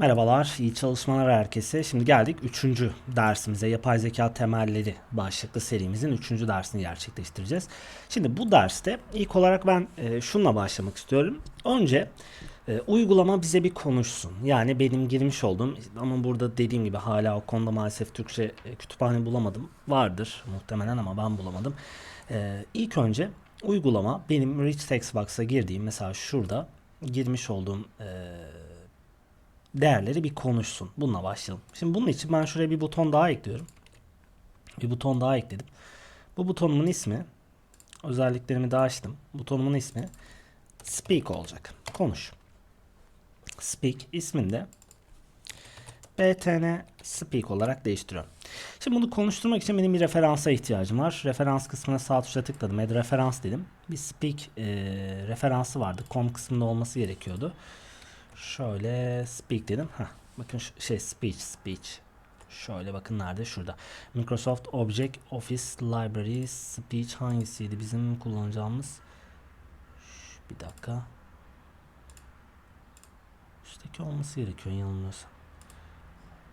Merhabalar, iyi çalışmalar herkese. Şimdi geldik 3. dersimize. Yapay zeka temelleri başlıklı serimizin 3. dersini gerçekleştireceğiz. Şimdi bu derste ilk olarak ben e, şununla başlamak istiyorum. Önce e, uygulama bize bir konuşsun. Yani benim girmiş olduğum ama burada dediğim gibi hala o konuda maalesef Türkçe e, kütüphane bulamadım. Vardır muhtemelen ama ben bulamadım. E, ilk önce uygulama benim Rich Text Box'a girdiğim mesela şurada girmiş olduğum e, değerleri bir konuşsun. Bununla başlayalım. Şimdi bunun için ben şuraya bir buton daha ekliyorum. Bir buton daha ekledim. Bu butonumun ismi özelliklerimi daha açtım. Butonumun ismi Speak olacak. Konuş. Speak isminde BTN Speak olarak değiştiriyorum. Şimdi bunu konuşturmak için benim bir referansa ihtiyacım var. Referans kısmına sağ tuşa tıkladım. Add referans dedim. Bir speak e, referansı vardı. Com kısmında olması gerekiyordu. Şöyle speak dedim. Heh, bakın şu- şey speech speech. Şöyle bakın nerede? Şurada. Microsoft Object Office Library Speech hangisiydi bizim kullanacağımız? Bir dakika. Üstteki olması gerekiyor yanılmıyorsam.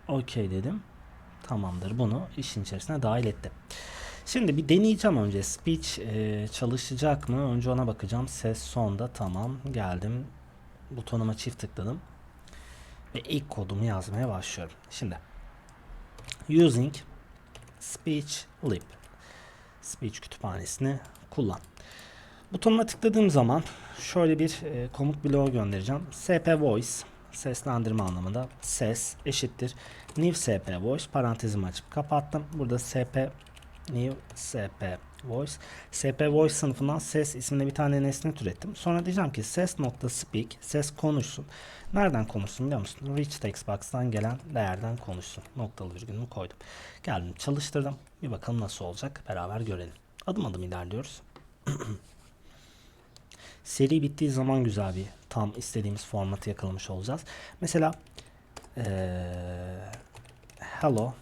Okey dedim. Tamamdır. Bunu işin içerisine dahil ettim. Şimdi bir deneyeceğim önce. Speech e, çalışacak mı? Önce ona bakacağım. Ses sonda. Tamam. Geldim. Butonuma çift tıkladım. Ve ilk kodumu yazmaya başlıyorum. Şimdi. Using Speech Lib. Speech kütüphanesini kullan. Butonuna tıkladığım zaman şöyle bir e, komut bloğu göndereceğim. SP Voice seslendirme anlamında ses eşittir new sp voice parantezimi açıp kapattım. Burada sp new sp voice sp voice sınıfından ses isminde bir tane nesne türettim. Sonra diyeceğim ki ses nokta speak ses konuşsun. Nereden konuşsun biliyor musun? Rich text box'tan gelen değerden konuşsun. Noktalı virgülümü koydum. Geldim çalıştırdım. Bir bakalım nasıl olacak beraber görelim. Adım adım ilerliyoruz. Seri bittiği zaman güzel bir tam istediğimiz formatı yakalamış olacağız. Mesela eee, hello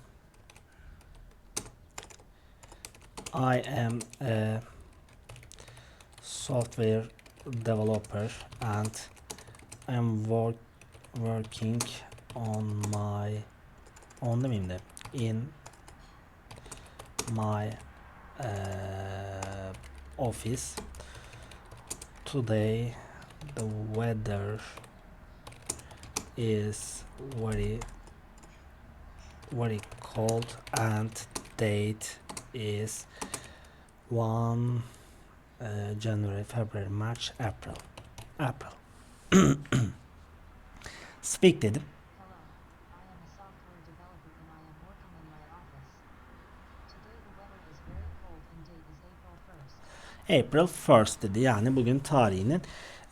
I am a software developer and I'm work, working on my on demeyeyim de in my eee, office. Today the weather is very very cold and date is 1 uh, January February March April April speak dedim April 1st. April 1st dedi. Yani bugün tarihinin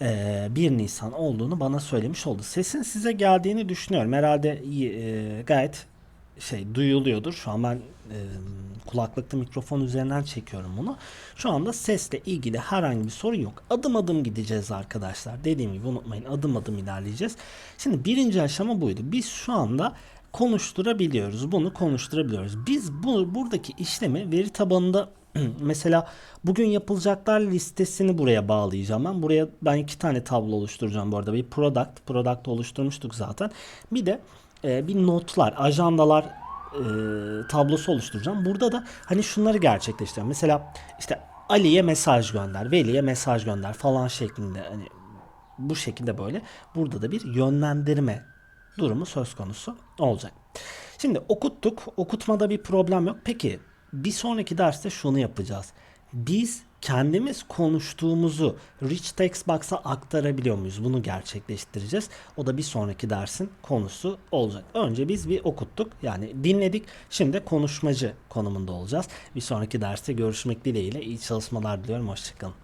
eee, 1 Nisan olduğunu bana söylemiş oldu. Sesin size geldiğini düşünüyorum. Herhalde eee, gayet şey duyuluyordur. Şu an ben eee, kulaklıklı mikrofon üzerinden çekiyorum bunu. Şu anda sesle ilgili herhangi bir sorun yok. Adım adım gideceğiz arkadaşlar. Dediğim gibi unutmayın adım adım ilerleyeceğiz. Şimdi birinci aşama buydu. Biz şu anda konuşturabiliyoruz. Bunu konuşturabiliyoruz. Biz bu buradaki işlemi veri tabanında mesela bugün yapılacaklar listesini buraya bağlayacağım ben. Buraya ben iki tane tablo oluşturacağım bu arada. Bir product, product oluşturmuştuk zaten. Bir de e, bir notlar, ajandalar tablosu oluşturacağım. Burada da hani şunları gerçekleştireceğim. Mesela işte Ali'ye mesaj gönder, Veli'ye mesaj gönder falan şeklinde hani bu şekilde böyle burada da bir yönlendirme durumu söz konusu olacak. Şimdi okuttuk. Okutmada bir problem yok. Peki bir sonraki derste şunu yapacağız. Biz kendimiz konuştuğumuzu Rich Text Box'a aktarabiliyor muyuz? Bunu gerçekleştireceğiz. O da bir sonraki dersin konusu olacak. Önce biz bir okuttuk. Yani dinledik. Şimdi konuşmacı konumunda olacağız. Bir sonraki derste görüşmek dileğiyle iyi çalışmalar diliyorum. Hoşçakalın.